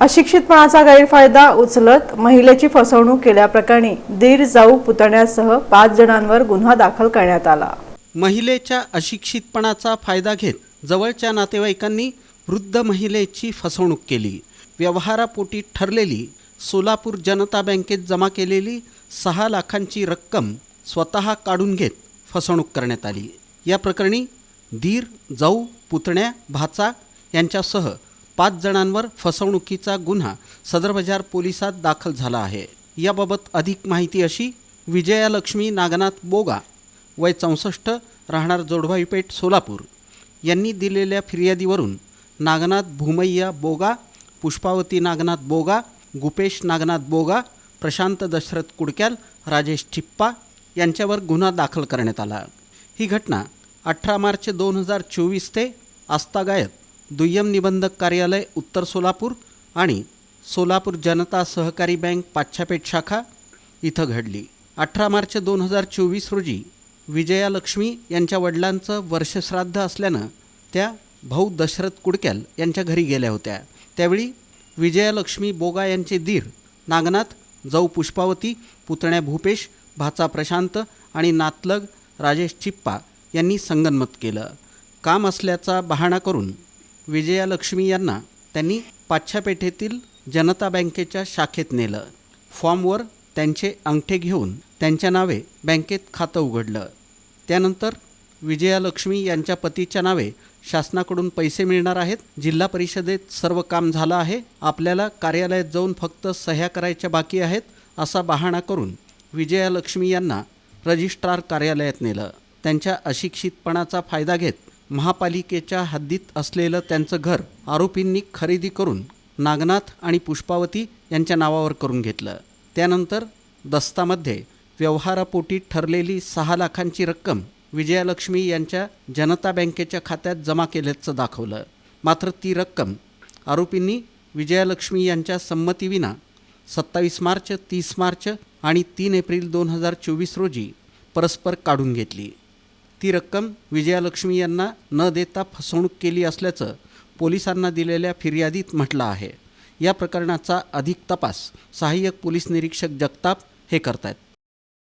अशिक्षितपणाचा गैरफायदा उचलत महिलेची फसवणूक केल्याप्रकरणी दीर जाऊ पुतण्यासह पाच जणांवर गुन्हा दाखल करण्यात आला. महिलेच्या अशिक्षितपणाचा फायदा घेत जवळच्या नातेवाईकांनी वृद्ध महिलेची फसवणूक केली. व्यवहारापोटी ठरलेली सोलापूर जनता बँकेत जमा केलेली सहा लाखांची रक्कम स्वतः काढून घेत फसवणूक करण्यात आली. या प्रकरणी धीर जाऊ पुतण्या भाचा यांच्यासह पाच जणांवर फसवणुकीचा गुन्हा सदर बाजार पोलिसात दाखल झाला आहे. याबाबत अधिक माहिती अशी विजयालक्ष्मी नागनाथ बोगा वय चौसष्ट राहणार जोडभाईपेठ सोलापूर. यांनी दिलेल्या फिर्यादीवरून नागनाथ भूमय्या बोगा पुष्पावती नागनाथ बोगा गुपेश नागनाथ बोगा प्रशांत दशरथ कुडक्याल राजेश चिप्पा यांच्यावर गुन्हा दाखल करण्यात आला. ही घटना अठरा मार्च दोन हजार चोवीस ते आस्तागायत दुय्यम निबंधक कार्यालय उत्तर सोलापूर आणि सोलापूर जनता सहकारी बँक पाच्छापेठ शाखा इथं घडली. अठरा मार्च दोन हजार चोवीस रोजी विजयालक्ष्मी यांच्या वडिलांचं वर्षश्राद्ध असल्यानं त्या भाऊ दशरथ कुडक्याल यांच्या घरी गेल्या होत्या. त्यावेळी विजयालक्ष्मी बोगा यांचे दीर नागनाथ जाऊ पुष्पावती पुतण्या भूपेश भाचा प्रशांत आणि नातलग राजेश चिप्पा यांनी संगनमत केलं. काम असल्याचा बहाणा करून विजयालक्ष्मी यांना त्यांनी पाच्छापेठेतील जनता बँकेच्या शाखेत नेलं. फॉर्मवर त्यांचे अंगठे घेऊन त्यांच्या नावे बँकेत खातं उघडलं. त्यानंतर विजयालक्ष्मी यांच्या पतीच्या नावे शासनाकडून पैसे मिळणार आहेत. जिल्हा परिषदेत सर्व काम झालं आहे. आपल्याला कार्यालयात जाऊन फक्त सह्या करायच्या बाकी आहेत असा बहाणा करून विजयालक्ष्मी यांना रजिस्ट्रार कार्यालयात नेलं. त्यांच्या अशिक्षितपणाचा फायदा घेत महापालिकेच्या हद्दीत असलेलं त्यांचं घर आरोपींनी खरेदी करून नागनाथ आणि पुष्पावती यांच्या नावावर करून घेतलं. त्यानंतर दस्तामध्ये व्यवहारापोटी ठरलेली सहा लाखांची रक्कम विजयालक्ष्मी यांच्या जनता बँकेच्या खात्यात जमा केल्याचं दाखवलं. मात्र ती रक्कम आरोपींनी विजयालक्ष्मी यांच्या संमतीविना सत्तावीस मार्च तीस मार्च आणि तीन एप्रिल दोन हजार चोवीस रोजी परस्पर काढून घेतली. ती रक्कम विजयालक्ष्मी यांना न देता फसवणूक केली असल्याचं पोलिसांना दिलेल्या फिर्यादीत म्हटलं आहे. या प्रकरणाचा अधिक तपास सहाय्यक पोलीस निरीक्षक जगताप हे करतायत.